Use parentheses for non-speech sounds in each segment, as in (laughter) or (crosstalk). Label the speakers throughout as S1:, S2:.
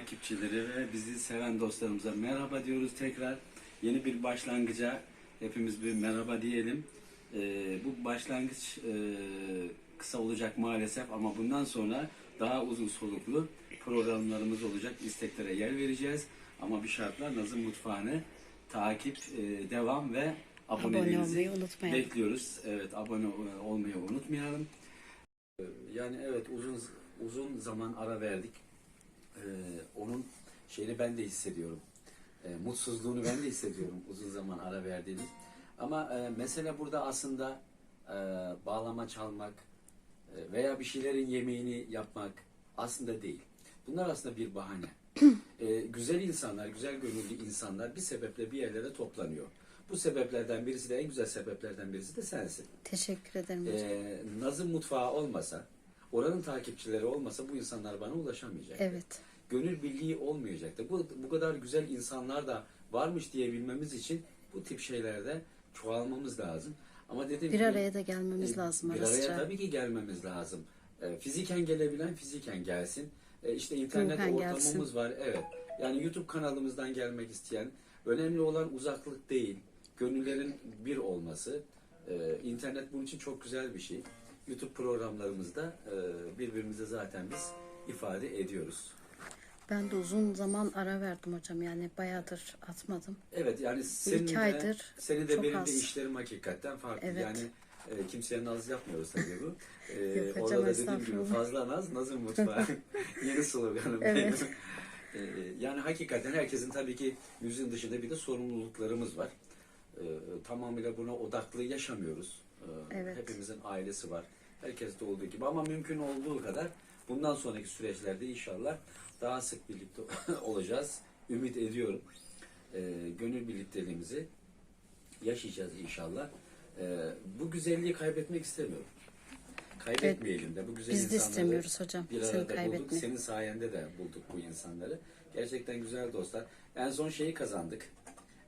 S1: Takipçileri ve bizi seven dostlarımıza merhaba diyoruz tekrar. Yeni bir başlangıca hepimiz bir merhaba diyelim. Ee, bu başlangıç e, kısa olacak maalesef ama bundan sonra daha uzun soluklu programlarımız olacak. İsteklere yer vereceğiz. Ama bir şartla Nazım Mutfağı'nı takip, e, devam ve aboneliğinizi
S2: olmayı unutmayalım.
S1: bekliyoruz. Evet abone ol- olmayı unutmayalım. Ee, Yani evet uzun uzun zaman ara verdik. Ee, onun şeyini ben de hissediyorum. Ee, mutsuzluğunu ben de hissediyorum (laughs) uzun zaman ara verdiğimiz. Ama e, mesele burada aslında e, bağlama çalmak e, veya bir şeylerin yemeğini yapmak aslında değil. Bunlar aslında bir bahane. (clears throat) E, güzel insanlar, güzel gönüllü insanlar bir sebeple bir yerlere toplanıyor. Bu sebeplerden birisi de en güzel sebeplerden birisi de sensin.
S2: Teşekkür ederim hocam.
S1: Ee, Nazım mutfağı olmasa, oranın takipçileri olmasa bu insanlar bana ulaşamayacak.
S2: Evet.
S1: Gönül birliği olmayacaktı. Bu, bu kadar güzel insanlar da varmış diyebilmemiz için bu tip şeylerde çoğalmamız lazım. Ama dediğim
S2: Bir
S1: gibi,
S2: araya da gelmemiz
S1: e,
S2: lazım
S1: Bir
S2: ara
S1: araya
S2: sıra.
S1: tabii ki gelmemiz lazım. E, fiziken gelebilen fiziken gelsin. E, işte internet
S2: Ruhen
S1: ortamımız
S2: gelsin.
S1: var. Evet. Yani YouTube kanalımızdan gelmek isteyen önemli olan uzaklık değil. Gönüllerin bir olması. E, internet bunun için çok güzel bir şey. YouTube programlarımızda e, birbirimize zaten biz ifade ediyoruz.
S2: Ben de uzun zaman ara verdim hocam. Yani bayağıdır atmadım.
S1: Evet yani senin de,
S2: aydır
S1: senin de benim de
S2: az.
S1: işlerim hakikaten farklı.
S2: Evet.
S1: Yani e, kimseye naz yapmıyoruz tabii bu. (laughs) E,
S2: Yok
S1: orada da dediğim gibi fazla naz, nazım mutfağı. (laughs) Yeni sloganım
S2: Evet.
S1: benim. E, yani hakikaten herkesin tabii ki müziğin dışında bir de sorumluluklarımız var. E, tamamıyla buna odaklı yaşamıyoruz. E,
S2: Evet.
S1: Hepimizin ailesi var. Herkeste olduğu gibi ama mümkün olduğu kadar bundan sonraki süreçlerde inşallah daha sık birlikte (laughs) olacağız. Ümit ediyorum. E, gönül birlikteliğimizi yaşayacağız inşallah. E, bu güzelliği kaybetmek istemiyorum. Kaybetmeyelim de bu güzel
S2: Biz de istemiyoruz hocam.
S1: bir
S2: Seni
S1: arada bulduk.
S2: kaybetme.
S1: Senin sayende de bulduk bu insanları. Gerçekten güzel dostlar. En son şeyi kazandık.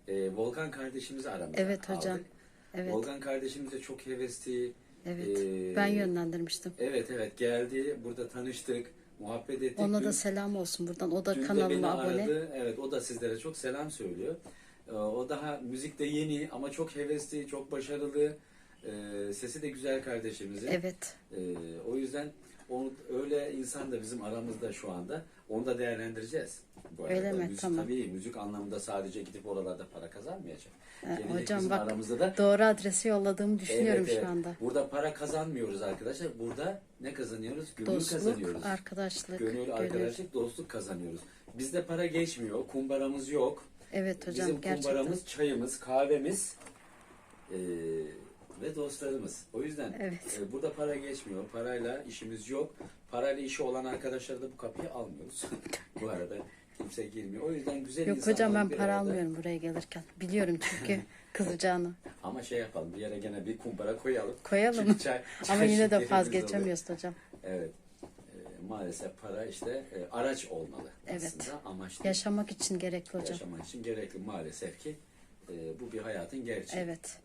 S1: E, Volkan kardeşimizi aramıza
S2: Evet hocam.
S1: aldık.
S2: Evet.
S1: Volkan kardeşimiz de çok hevesli.
S2: Evet.
S1: e,
S2: Ben yönlendirmiştim.
S1: Evet evet geldi. Burada tanıştık. Muhabbet ettik.
S2: Ona
S1: Dün-
S2: da selam olsun buradan. O da
S1: Dün
S2: kanalıma abone.
S1: aradı. Evet o da sizlere çok selam söylüyor. Ee, O daha müzikte yeni ama çok hevesli, çok başarılı. Ee, Sesi de güzel kardeşimizin.
S2: Evet.
S1: Ee, O yüzden onu, öyle insan da bizim aramızda şu anda. Onu da değerlendireceğiz. Bu arada.
S2: Öyle mi?
S1: Müzik
S2: Tamam.
S1: tabii müzik anlamında sadece gidip oralarda para kazanmayacak.
S2: Ee,
S1: Gelecek
S2: hocam
S1: bizim
S2: bak
S1: aramızda da
S2: doğru adresi yolladığımı düşünüyorum
S1: Evet, evet.
S2: şu anda.
S1: Burada para kazanmıyoruz arkadaşlar. Burada ne kazanıyoruz? Gönül
S2: Dostluk,
S1: kazanıyoruz.
S2: arkadaşlık,
S1: Gönül,
S2: gönül.
S1: arkadaşlık, dostluk kazanıyoruz. Bizde para geçmiyor, kumbaramız yok.
S2: Evet hocam
S1: Bizim
S2: gerçekten.
S1: kumbaramız, çayımız, kahvemiz eee, ve dostlarımız. O yüzden
S2: Evet.
S1: e, burada para geçmiyor, parayla işimiz yok. Parayla işi olan arkadaşları da bu kapıyı almıyoruz. (laughs) bu arada kimse girmiyor. O yüzden güzel
S2: Yok hocam ben para
S1: arada-
S2: almıyorum buraya gelirken. Biliyorum çünkü (laughs) kızacağını.
S1: Ama şey yapalım, bir yere gene bir kumbara koyalım.
S2: Koyalım.
S1: Çünkü çay-
S2: Ama
S1: çay
S2: yine de vazgeçemiyoruz hocam.
S1: Evet. E, maalesef para işte e, araç olmalı
S2: Evet.
S1: aslında amaç değil.
S2: Yaşamak için gerekli hocam.
S1: yaşamak için gerekli maalesef ki e, bu bir hayatın gerçeği.
S2: Evet.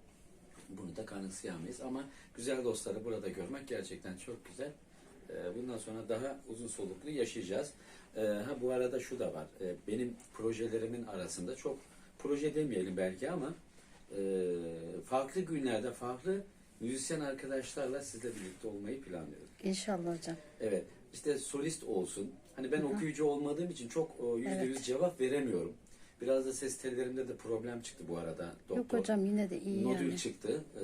S1: Bunu da kanıksayamayız ama güzel dostları burada görmek gerçekten çok güzel. E, bundan sonra daha uzun soluklu yaşayacağız. E, ha bu arada şu da var. E, benim projelerimin arasında çok proje demeyelim belki ama e, farklı günlerde farklı müzisyen arkadaşlarla sizle birlikte olmayı planlıyorum.
S2: İnşallah hocam.
S1: Evet. işte solist olsun. Hani ben okuyucu olmadığım için çok o, yüzde yüz
S2: Evet.
S1: cevap veremiyorum. Biraz da ses tellerimde de problem çıktı bu arada. Doktor.
S2: Yok hocam yine de iyi
S1: Nodül
S2: yani.
S1: çıktı. Ee,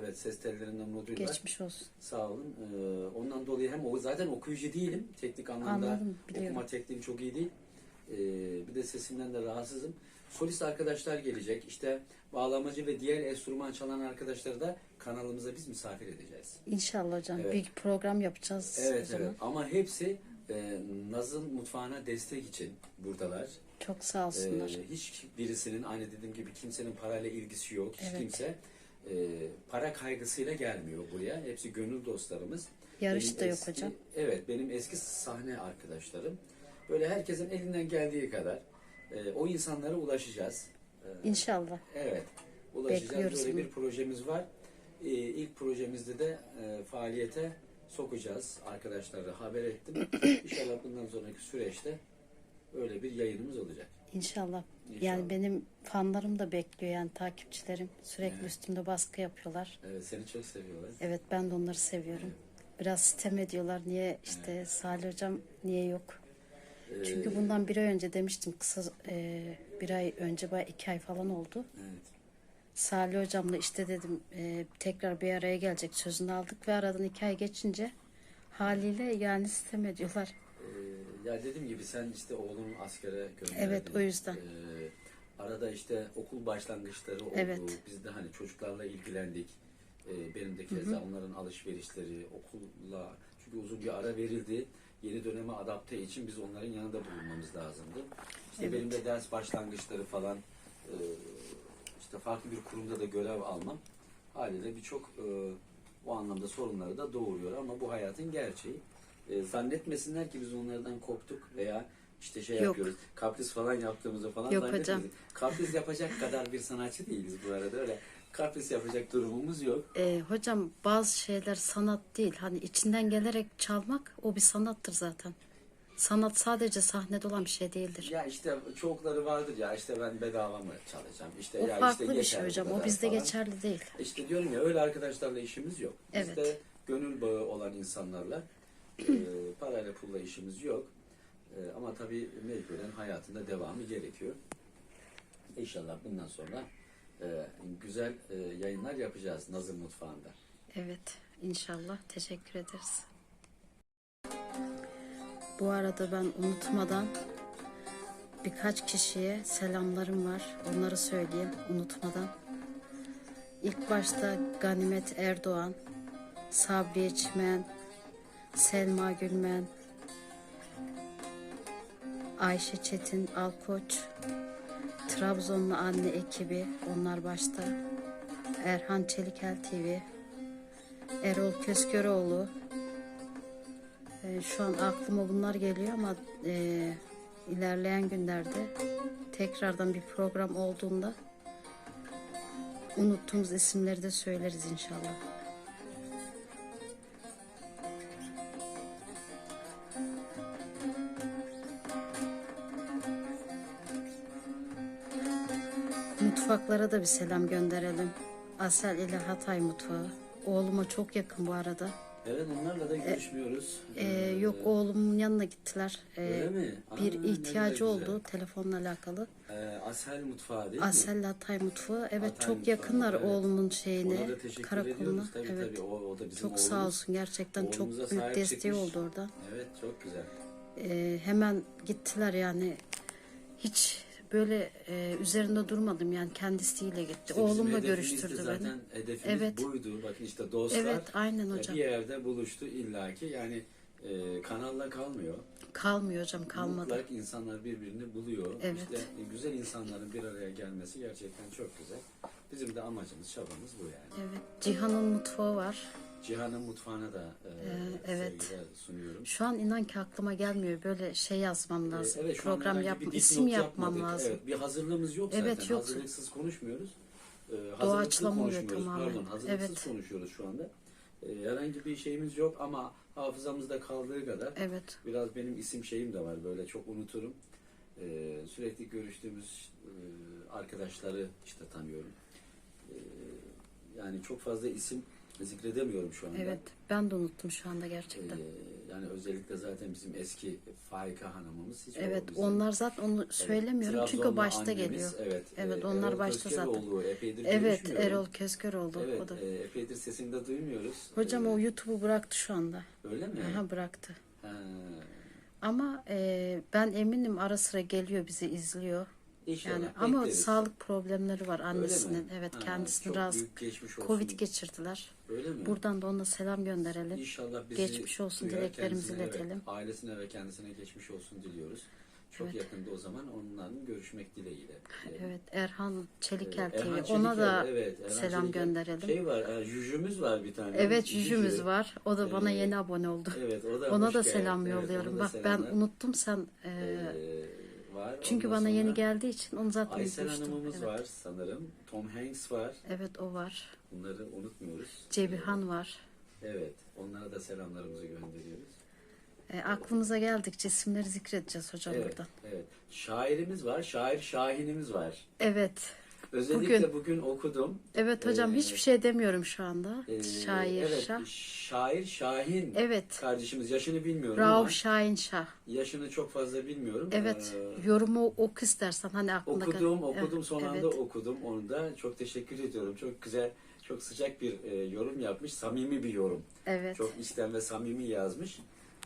S1: evet ses tellerinden nodül var.
S2: Geçmiş olsun.
S1: Sağ olun. Ee, ondan dolayı hem o zaten okuyucu değilim. Teknik anlamda
S2: Anladım, biliyorum.
S1: okuma tekniğim çok iyi değil. Ee, bir de sesimden de rahatsızım. Solist arkadaşlar gelecek. İşte bağlamacı ve diğer enstrüman çalan arkadaşları da kanalımıza biz misafir edeceğiz.
S2: İnşallah hocam.
S1: Evet.
S2: Bir problem yapacağız o
S1: Evet
S2: zaman.
S1: evet ama hepsi e, Naz'ın mutfağına destek için buradalar.
S2: Çok sağ olsunlar.
S1: E, hiç birisinin aynı dediğim gibi kimsenin parayla ilgisi yok. Hiç
S2: Evet.
S1: kimse e, para kaygısıyla gelmiyor buraya. Hepsi gönül dostlarımız.
S2: Yarış
S1: Benim
S2: da yok
S1: eski-
S2: hocam.
S1: Evet benim eski sahne arkadaşlarım. Böyle herkesin elinden geldiği kadar e, o insanlara ulaşacağız. E,
S2: İnşallah.
S1: Evet. Ulaşacağız.
S2: Bekliyoruz
S1: Böyle
S2: bunu.
S1: bir projemiz var. Ee, ilk projemizde de e, faaliyete sokacağız. Arkadaşlara haber ettim. (coughs) İnşallah bundan sonraki süreçte öyle bir yayınımız olacak.
S2: İnşallah.
S1: İnşallah.
S2: Yani benim fanlarım da bekliyor yani takipçilerim. Sürekli
S1: Evet.
S2: üstümde baskı yapıyorlar.
S1: Evet, seni çok seviyorlar.
S2: Evet ben de onları seviyorum. Biraz sitem ediyorlar. Niye işte Salih hocam niye yok?
S1: Ee,
S2: Çünkü bundan bir ay önce demiştim kısa e, bir ay önce bayağı iki ay falan oldu.
S1: Evet.
S2: Salih hocamla işte dedim e, tekrar bir araya gelecek sözünü aldık ve aradan iki ay geçince haliyle yani sitem ediyorlar.
S1: Ee, ya dediğim gibi sen işte oğlunu askere gönderdin.
S2: Evet, o yüzden.
S1: Ee, arada işte okul başlangıçları oldu.
S2: Evet.
S1: Biz de hani çocuklarla ilgilendik. Ee, benim de keza onların alışverişleri, okulla çünkü uzun bir ara verildi. Yeni döneme adapte için biz onların yanında bulunmamız lazımdı. İşte
S2: Evet.
S1: benim de ders başlangıçları falan e, işte farklı bir kurumda da görev almam haliyle birçok e, o anlamda sorunları da doğuruyor ama bu hayatın gerçeği. E, zannetmesinler ki biz onlardan koptuk veya işte şey
S2: Yok.
S1: yapıyoruz. Kapris falan yaptığımızda falan
S2: Yok
S1: zannetmeyin.
S2: hocam.
S1: Kapris yapacak kadar bir sanatçı değiliz bu arada öyle. Kapris yapacak durumumuz yok.
S2: E, hocam bazı şeyler sanat değil. Hani içinden gelerek çalmak o bir sanattır zaten. Sanat sadece sahnede olan bir şey değildir.
S1: Ya işte çokları vardır ya işte ben bedava mı çalacağım? İşte
S2: o
S1: ya
S2: farklı
S1: işte
S2: bir şey hocam. O bizde
S1: falan.
S2: geçerli değil.
S1: İşte diyorum ya öyle arkadaşlarla işimiz yok.
S2: Evet.
S1: Bizde gönül bağı olan insanlarla e, parayla pulla işimiz yok. E, ama tabii mecburen hayatında devamı gerekiyor. İnşallah bundan sonra e, güzel e, yayınlar yapacağız Nazım Mutfağı'nda.
S2: Evet, inşallah. Teşekkür ederiz. Bu arada ben unutmadan birkaç kişiye selamlarım var. Onları söyleyeyim unutmadan. İlk başta Ganimet Erdoğan, Sabriye Çimen, Selma Gülmen, Ayşe Çetin Alkoç, Trabzonlu anne ekibi onlar başta, Erhan Çelikel TV, Erol Kösköroğlu. Ee, şu an aklıma bunlar geliyor ama e, ilerleyen günlerde tekrardan bir program olduğunda unuttuğumuz isimleri de söyleriz inşallah. Mutfaklara da bir selam gönderelim. Asel ile Hatay mutfağı. Oğluma çok yakın bu arada.
S1: Evet onlarla da görüşmüyoruz.
S2: Ee,
S1: E,
S2: yok oğlumun yanına gittiler. Ee,
S1: Öyle mi? Aa,
S2: bir ihtiyacı oldu telefonla alakalı.
S1: E, Asel Mutfağı değil mi?
S2: Asel Hatay mutfağı. Evet
S1: Hatay
S2: çok
S1: mutfağı,
S2: yakınlar
S1: evet.
S2: oğlumun
S1: Ona
S2: şeyine,
S1: da teşekkür
S2: karakoluna.
S1: ediyoruz. Tabii
S2: Evet.
S1: tabii o, o da bizim
S2: Çok
S1: oğlumuz.
S2: sağ olsun gerçekten çok büyük desteği
S1: çıkmış.
S2: oldu orada.
S1: Evet çok güzel.
S2: Ee, hemen gittiler yani hiç böyle e, üzerinde durmadım yani kendisiyle gitti.
S1: İşte
S2: Oğlumla görüştürdü beni.
S1: zaten hedefimiz
S2: Evet.
S1: buydu. Bakın işte dostlar
S2: Evet aynen hocam.
S1: bir yerde buluştu illaki. Yani e, kanalla kalmıyor.
S2: Kalmıyor hocam kalmadı.
S1: Mutlak insanlar birbirini buluyor.
S2: Evet.
S1: İşte güzel insanların bir araya gelmesi gerçekten çok güzel. Bizim de amacımız, çabamız bu yani.
S2: Evet. Cihan'ın mutfağı var.
S1: Cihan'ın mutfağına da e,
S2: evet.
S1: sevgiler sunuyorum.
S2: Şu an inan ki aklıma gelmiyor. Böyle şey yazmam lazım.
S1: E, Evet, şu an
S2: Program
S1: bir
S2: isim yapmam
S1: yapmadık.
S2: lazım.
S1: Evet, bir hazırlığımız yok
S2: Evet,
S1: zaten.
S2: yok.
S1: Hazırlıksız konuşmuyoruz. Ee,
S2: Doğaçlama oluyor tamamen.
S1: Pardon, hazırlıksız
S2: Evet.
S1: konuşuyoruz şu anda. Ee, herhangi bir şeyimiz yok ama hafızamızda kaldığı kadar
S2: Evet.
S1: biraz benim isim şeyim de var. Böyle çok unuturum. Ee, sürekli görüştüğümüz e, arkadaşları işte tanıyorum. Ee, yani çok fazla isim zikredemiyorum şu anda.
S2: Evet. Ben de unuttum şu anda gerçekten.
S1: Ee, yani özellikle zaten bizim eski Faika hanımımız hiç
S2: evet.
S1: bizim-
S2: Onlar zaten onu söylemiyorum çünkü
S1: Trabzonlu
S2: başta
S1: annemiz,
S2: geliyor.
S1: Evet,
S2: Evet,
S1: e,
S2: onlar
S1: Erol
S2: başta zaten.
S1: Köskeroğlu, epeydir
S2: Evet. Erol Kösköroğlu.
S1: Evet,
S2: O da.
S1: e, epeydir sesini de duymuyoruz.
S2: Hocam
S1: E,
S2: o YouTube'u bıraktı şu anda.
S1: Öyle mi?
S2: Aha bıraktı.
S1: Ha,
S2: Ama e, ben eminim ara sıra geliyor bizi izliyor.
S1: İnşallah.
S2: Yani ama
S1: bekleriz.
S2: sağlık problemleri var annesinin.
S1: mi?
S2: Evet
S1: Ha,
S2: kendisini
S1: çok
S2: rahatsız.
S1: büyük geçmiş olsun.
S2: Covid geçirdiler.
S1: Öyle mi?
S2: Buradan da ona selam gönderelim.
S1: İnşallah bizi
S2: Geçmiş olsun
S1: duyar,
S2: dileklerimizi
S1: kendisine, evet,
S2: iletelim.
S1: ailesine ve kendisine geçmiş olsun diliyoruz. Çok
S2: Evet.
S1: yakında o zaman onların görüşmek dileğiyle. E, (laughs)
S2: Evet Erhan Çelikel
S1: e, Erhan
S2: TV. Ona da
S1: evet, Erhan
S2: selam
S1: Çelikel.
S2: gönderelim.
S1: Şey var, e, jüjümüz var bir tane.
S2: Evet
S1: Jüjü.
S2: yüzümüz var. O da bana
S1: Ee,
S2: yeni abone oldu.
S1: Evet, o da
S2: Ona
S1: hoş
S2: da
S1: geldi.
S2: selam
S1: Evet,
S2: yolluyorum.
S1: ona da
S2: Bak ben
S1: selamlar.
S2: unuttum sen e,
S1: Ee.
S2: Çünkü
S1: Ondan
S2: bana yeni geldiği için onu zaten
S1: Aysel
S2: izlemiştim.
S1: Hanım'ımız
S2: Evet.
S1: var sanırım. Tom Hanks var.
S2: evet o var.
S1: Bunları unutmuyoruz.
S2: Cebihan var.
S1: Evet. Onlara da selamlarımızı gönderiyoruz.
S2: E, aklımıza geldikçe isimleri zikredeceğiz hocam
S1: Evet,
S2: burada.
S1: evet. Şairimiz var, şair Şahinimiz var.
S2: Evet.
S1: Özellikle bugün, okudum.
S2: Evet hocam
S1: Ee,
S2: hiçbir şey demiyorum şu anda.
S1: Ee,
S2: Şair
S1: evet,
S2: Şah.
S1: Şair Şahin
S2: Evet.
S1: kardeşimiz. Yaşını bilmiyorum ama
S2: Rauf Şahin Şah.
S1: yaşını çok fazla bilmiyorum.
S2: Evet.
S1: Ee,
S2: Yorumu oku istersen hani aklında kal-
S1: okudum, okudum.
S2: Evet,
S1: Son anda
S2: evet.
S1: okudum. Onu da çok teşekkür ediyorum. Çok güzel, çok sıcak bir e, yorum yapmış. Samimi bir yorum.
S2: Evet.
S1: Çok içten ve samimi yazmış.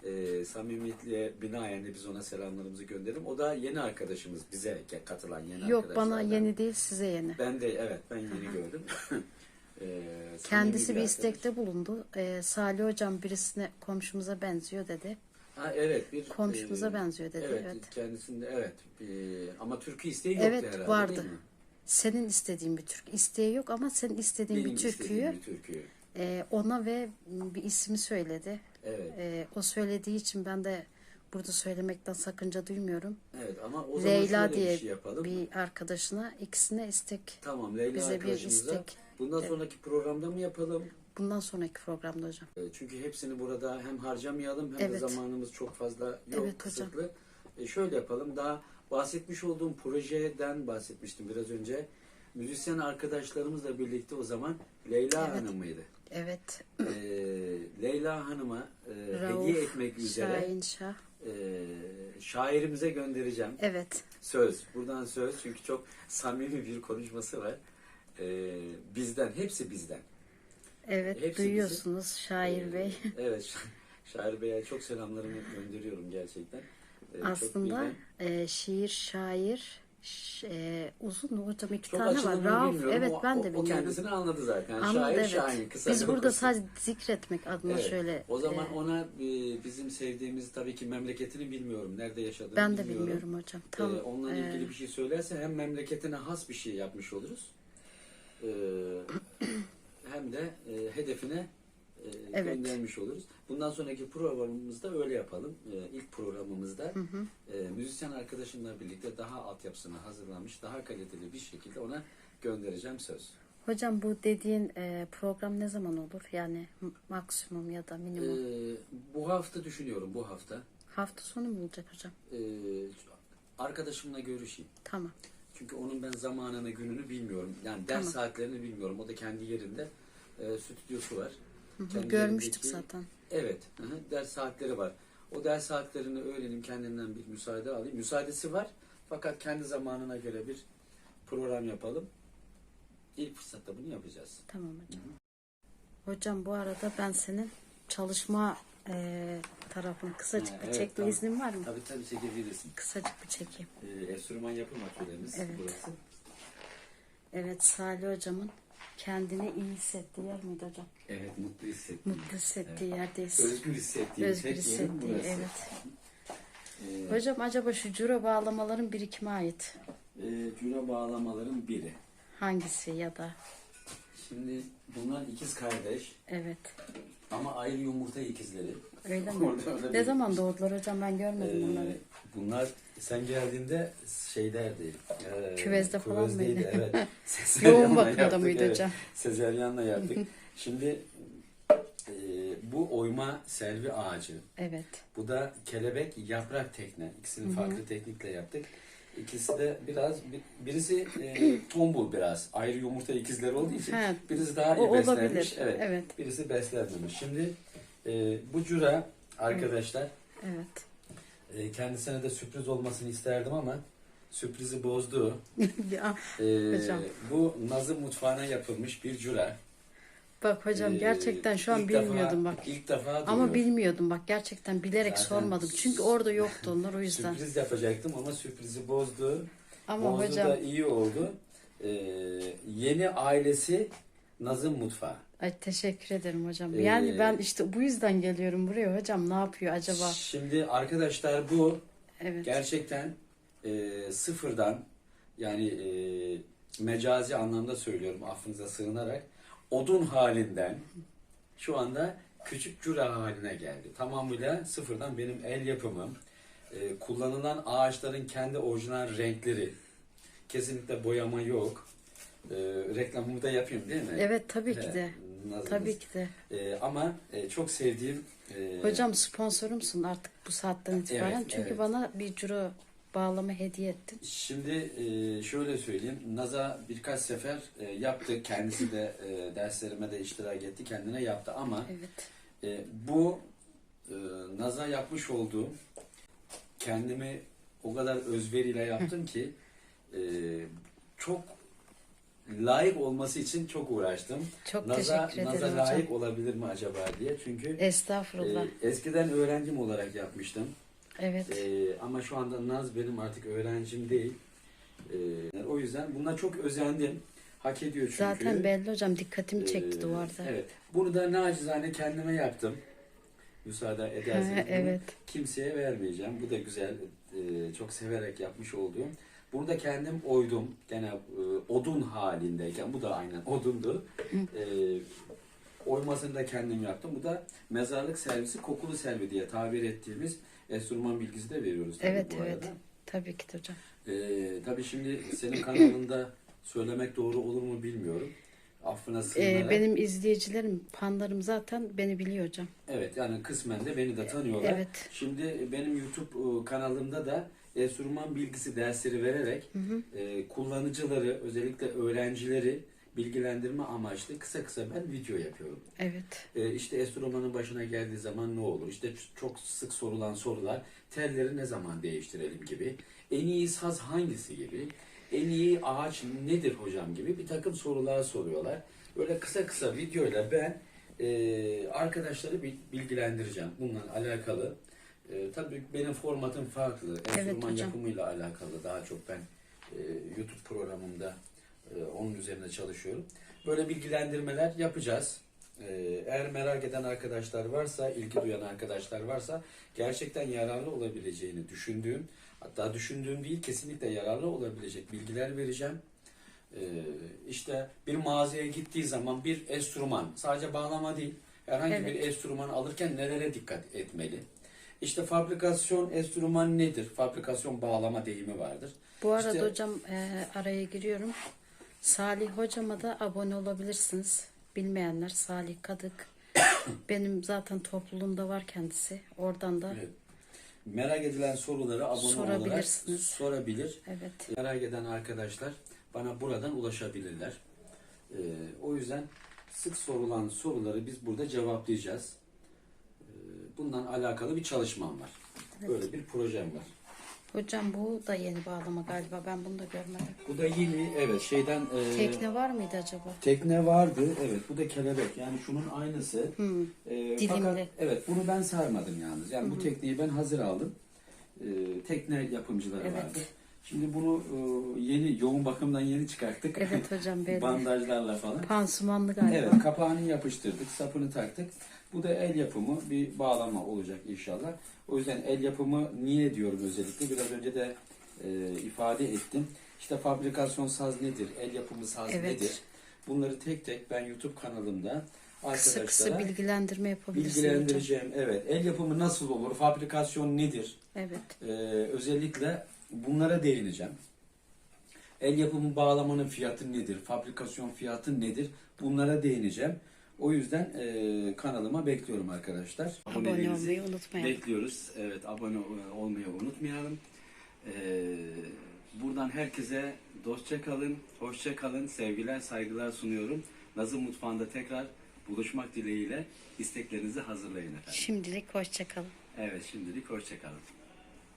S1: E, samimiyetle binaen de biz ona selamlarımızı gönderelim. O da yeni arkadaşımız. Bize katılan yeni
S2: Yok bana yeni değil size yeni.
S1: Ben de evet ben yeni gördüm. (laughs) Samimi
S2: Kendisi bir
S1: arkadaş.
S2: istekte bulundu. Ee, Salih hocam birisine komşumuza benziyor dedi.
S1: Ha, evet bir
S2: Komşumuza
S1: e,
S2: benziyor dedi.
S1: Evet,
S2: Evet.
S1: kendisinde evet. E, ama türkü isteği yoktu
S2: Evet,
S1: herhalde
S2: vardı. Senin istediğin bir türkü. İsteği yok ama senin istediğin
S1: Benim
S2: bir türküyü
S1: bir türküyü.
S2: E, ona ve bir ismi söyledi.
S1: Evet.
S2: E, o söylediği için ben de burada söylemekten sakınca duymuyorum.
S1: Evet ama o zaman
S2: Leyla
S1: şöyle
S2: diye
S1: bir şey yapalım.
S2: bir arkadaşına ikisine istek.
S1: Tamam Leyla
S2: bize bir istek.
S1: bundan sonraki programda mı yapalım?
S2: Bundan sonraki programda hocam.
S1: E, Çünkü hepsini burada hem harcamayalım hem
S2: Evet.
S1: de zamanımız çok fazla yok,
S2: Evet hocam.
S1: kısıtlı. E, şöyle yapalım. Daha bahsetmiş olduğum projeden bahsetmiştim biraz önce. Müzisyen arkadaşlarımızla birlikte o zaman Leyla
S2: Evet.
S1: Hanım mıydı?
S2: Evet.
S1: E, Leyla Hanım'a e,
S2: Rauf
S1: hediye etmek üzere
S2: Şahin Şah.
S1: e, şairimize göndereceğim.
S2: Evet.
S1: Söz. Buradan söz. Çünkü çok samimi bir konuşması var. E, bizden. Hepsi bizden.
S2: Evet
S1: Hepsi
S2: duyuyorsunuz Şair
S1: Ee,
S2: Bey.
S1: Evet. (laughs) Şa- Şair Bey'e çok selamlarımı gönderiyorum gerçekten. Ee, çok
S2: Aslında
S1: bilden-
S2: e, şiir, şair, ş- e, uzun mu hocam iki
S1: çok
S2: tane var.
S1: açılımını
S2: Rauf,
S1: bilmiyorum.
S2: evet
S1: O-
S2: ben
S1: o,
S2: de
S1: O
S2: bilmiyorum.
S1: kendisini anladı zaten.
S2: Anladı,
S1: Şair
S2: evet.
S1: Şahin. Kısa
S2: Biz
S1: bir
S2: burada
S1: okusun.
S2: sadece zikretmek adına
S1: Evet.
S2: şöyle.
S1: O zaman
S2: e,
S1: ona e, bizim sevdiğimiz tabii ki memleketini bilmiyorum. Nerede yaşadığını
S2: ben de
S1: bilmiyorum.
S2: hocam. Tam
S1: Ee, onunla
S2: e,
S1: ilgili bir şey söylerse hem memleketine has bir şey yapmış oluruz. Ee, (clears throat) hem de e, hedefine e,
S2: Evet.
S1: göndermiş oluruz. Bundan sonraki programımızda öyle yapalım. Ee, ilk programımızda
S2: Hı hı.
S1: e, müzisyen arkadaşımla birlikte daha altyapısını hazırlamış, daha kaliteli bir şekilde ona göndereceğim söz.
S2: Hocam bu dediğin e, program ne zaman olur? Yani maksimum ya da
S1: Ee,
S2: minimum.
S1: bu hafta düşünüyorum, bu hafta.
S2: Hafta sonu mu olacak hocam?
S1: Ee, arkadaşımla görüşeyim.
S2: Tamam.
S1: Çünkü onun ben zamanını, gününü bilmiyorum. Yani ders
S2: Tamam.
S1: saatlerini bilmiyorum. O da kendi yerinde e, stüdyosu var. Kendi
S2: Görmüştük zaten.
S1: Evet, hı hı, ders saatleri var. O ders saatlerini öğreneyim, kendinden bir müsaade alayım. Müsaadesi var. Fakat kendi zamanına göre bir program yapalım. İlk fırsatta bunu yapacağız.
S2: Tamam hocam. Hocam bu arada ben senin çalışma e, tarafını kısacık
S1: Ha,
S2: bir
S1: evet,
S2: çekme
S1: tamam.
S2: iznin var mı?
S1: Tabii tabii çekebilirsin.
S2: Kısacık bir çekeyim.
S1: Ee, enstrüman yapım atölyemiz
S2: Evet.
S1: burası.
S2: Evet Salih hocamın kendini iyi hissettiği yer miydi hocam?
S1: Evet, mutlu hissettiğim.
S2: Mutlu hissettiği yerdeyiz.
S1: Özgür hissettiğim
S2: Özgür
S1: tek
S2: hissettiği,
S1: burası.
S2: evet.
S1: Ee,
S2: Hocam acaba şu cura bağlamaların birikime ait
S1: e, cüre bağlamaların biri.
S2: hangisi ya da
S1: Şimdi bunlar ikiz kardeş
S2: evet
S1: ama ayrı yumurta ikizleri.
S2: öyle mi? (laughs)
S1: Orada öyle
S2: ne
S1: bir-
S2: zaman doğdular hocam ben görmedim
S1: Ee,
S2: bunları.
S1: bunlar sen geldiğinde şeylerdi. E,
S2: Küvezde falan
S1: küvezdeydi,
S2: mıydı?
S1: Evet. (laughs) (laughs)
S2: Yoğun
S1: Sezeryanla
S2: bakımda
S1: yaptık,
S2: mıydı
S1: evet.
S2: hocam?
S1: Sezeryanla yaptık. Şimdi e, bu oyma selvi ağacı.
S2: Evet.
S1: Bu da kelebek yaprak tekne. İkisini farklı teknikle yaptık. İkisi de biraz bir- birisi e, (clears throat) tombul biraz. Ayrı yumurta ikizleri olduğu için
S2: Ha,
S1: birisi daha iyi
S2: o
S1: beslenmiş.
S2: olabilir.
S1: Evet.
S2: Evet.
S1: Birisi beslenmemiş. Şimdi e, bu cura arkadaşlar
S2: Evet.
S1: e, kendisine de sürpriz olmasını isterdim ama sürprizi bozdu. (laughs)
S2: Ya,
S1: E,
S2: Hocam.
S1: bu Nazım mutfağına yapılmış bir cura.
S2: Bak hocam
S1: E,
S2: gerçekten şu an
S1: ilk
S2: bilmiyordum
S1: defa,
S2: bak.
S1: İlk defa
S2: Ama
S1: duyuyorum.
S2: bilmiyordum bak gerçekten bilerek
S1: Zaten
S2: sormadım. Çünkü orada yoktu onlar o yüzden.
S1: Sürpriz yapacaktım ama sürprizi bozdu.
S2: Ama
S1: Bozdu
S2: hocam
S1: da iyi oldu. Ee, yeni ailesi Nazım Mutfağı.
S2: ay teşekkür ederim hocam.
S1: Ee,
S2: Yani ben işte bu yüzden geliyorum buraya hocam. Ne yapıyor acaba?
S1: Şimdi arkadaşlar bu
S2: Evet.
S1: gerçekten e, sıfırdan yani e, mecazi anlamda söylüyorum affınıza sığınarak odun halinden şu anda küçük cüra haline geldi. Tamamıyla sıfırdan benim el yapımım. e, kullanılan ağaçların kendi orijinal renkleri. Kesinlikle boyama yok. E, reklamımı da yapayım değil mi?
S2: Evet tabii ki de.
S1: Nazımız.
S2: Tabii ki de.
S1: E, ama e, çok sevdiğim e,
S2: Hocam sponsorumsun artık bu saatten itibaren.
S1: Evet,
S2: Çünkü
S1: evet.
S2: bana bir ciro bağlama hediye ettin.
S1: Şimdi e, şöyle söyleyeyim. Naza birkaç sefer e, yaptı. Kendisi de e, derslerime de iştirak etti. Kendine yaptı ama
S2: Evet.
S1: e, bu e, Naza yapmış olduğum kendimi o kadar özveriyle yaptım ki e, çok layık olması için çok uğraştım.
S2: Çok
S1: Naza,
S2: teşekkür
S1: Naza
S2: ederim
S1: layık
S2: hocam.
S1: olabilir mi acaba diye. Çünkü
S2: Estağfurullah.
S1: e, eskiden öğrencim olarak yapmıştım.
S2: Evet.
S1: Ee, ama şu anda Naz benim artık öğrencim değil. Ee, o yüzden buna çok özendim. Hak ediyor çünkü.
S2: Zaten belli hocam dikkatimi çekti
S1: Ee,
S2: duvarda.
S1: Evet. Bunu da nacizane kendime yaptım. Müsaade ederseniz.
S2: Ha, evet.
S1: Kimseye vermeyeceğim. Bu da güzel. Ee, çok severek yapmış olduğum. Bunu da kendim oydum. Gene e, odun halindeyken. Bu da aynen odundu. Ee, oymasını da kendim yaptım. Bu da mezarlık servisi kokulu selvi diye tabir ettiğimiz enstrüman bilgisi de veriyoruz. tabii
S2: Evet
S1: bu
S2: evet.
S1: arada.
S2: Tabii ki hocam.
S1: Ee, tabii şimdi senin kanalında söylemek doğru olur mu bilmiyorum. Affına
S2: Ee,
S1: sığınarak.
S2: benim izleyicilerim, fanlarım zaten beni biliyor hocam.
S1: Evet yani kısmen de beni de tanıyorlar.
S2: Evet.
S1: Şimdi benim YouTube e, kanalımda da enstrüman bilgisi dersleri vererek e, kullanıcıları özellikle öğrencileri bilgilendirme amaçlı kısa kısa ben video yapıyorum.
S2: Evet.
S1: E, işte enstrümanın başına geldiği zaman ne olur? İşte çok sık sorulan sorular telleri ne zaman değiştirelim gibi. En iyi saz hangisi gibi. En iyi ağaç nedir hocam gibi bir takım sorular soruyorlar. Böyle kısa kısa videoyla ben e, arkadaşları bil- bilgilendireceğim bununla alakalı. E, tabii benim formatım farklı. Enstrüman
S2: hocam.
S1: yapımıyla alakalı daha çok ben e, YouTube programımda onun üzerine çalışıyorum. Böyle bilgilendirmeler yapacağız. E, eğer merak eden arkadaşlar varsa, ilgi duyan arkadaşlar varsa gerçekten yararlı olabileceğini düşündüğüm, hatta düşündüğüm değil kesinlikle yararlı olabilecek bilgiler vereceğim. E, işte bir mağazaya gittiği zaman bir enstrüman, sadece bağlama değil, herhangi
S2: Evet.
S1: bir enstrüman alırken nelere dikkat etmeli? İşte fabrikasyon enstrüman nedir? Fabrikasyon bağlama deyimi vardır.
S2: Bu arada
S1: İşte-
S2: hocam e, araya giriyorum. Salih hocama da abone olabilirsiniz. Bilmeyenler Salih Kadık. (coughs) Benim zaten topluluğumda var kendisi. Oradan da
S1: Evet. Merak edilen soruları abone olarak sorabilir.
S2: evet.
S1: Merak eden arkadaşlar bana buradan ulaşabilirler. Ee, o yüzden sık sorulan soruları biz burada cevaplayacağız. Ee, bundan alakalı bir çalışmam var. Böyle bir projem var.
S2: Hocam bu da yeni bağlama galiba. Ben bunu da görmedim.
S1: Bu da yeni, evet şeyden... e,
S2: Tekne var mıydı acaba?
S1: Tekne vardı, evet bu da kelebek. Yani şunun aynısı. Ee,
S2: Dilimli.
S1: fakat evet bunu ben sarmadım yalnız. Yani bu tekneyi ben hazır aldım. Ee, tekne yapımcıları
S2: Evet.
S1: vardı. Şimdi bunu e, yeni yoğun bakımdan yeni çıkarttık.
S2: Evet hocam (laughs) belli.
S1: Bandajlarla falan.
S2: Pansumanlı galiba.
S1: Evet kapağını yapıştırdık, sapını taktık. Bu da el yapımı bir bağlama olacak inşallah. O yüzden el yapımı niye diyorum özellikle biraz önce de e, ifade ettim. İşte fabrikasyon saz nedir, el yapımı saz
S2: Evet.
S1: nedir? Bunları tek tek ben YouTube kanalımda
S2: Kısa kısa
S1: arkadaşlara
S2: bilgilendirme yapabilirsiniz hocam.
S1: bilgilendireceğim. Evet, el yapımı nasıl olur, fabrikasyon nedir?
S2: Evet.
S1: Ee, özellikle bunlara değineceğim. El yapımı bağlamanın fiyatı nedir? Fabrikasyon fiyatı nedir? Bunlara değineceğim. O yüzden e, kanalıma bekliyorum arkadaşlar.
S2: Abone olmayı unutmayın.
S1: Bekliyoruz. Evet abone olmayı unutmayalım. Ee, buradan herkese dostça kalın, hoşça kalın, sevgiler, saygılar sunuyorum. Nazım Mutfağı'nda tekrar buluşmak dileğiyle isteklerinizi hazırlayın efendim.
S2: Şimdilik hoşçakalın.
S1: Evet şimdilik hoşça kalın.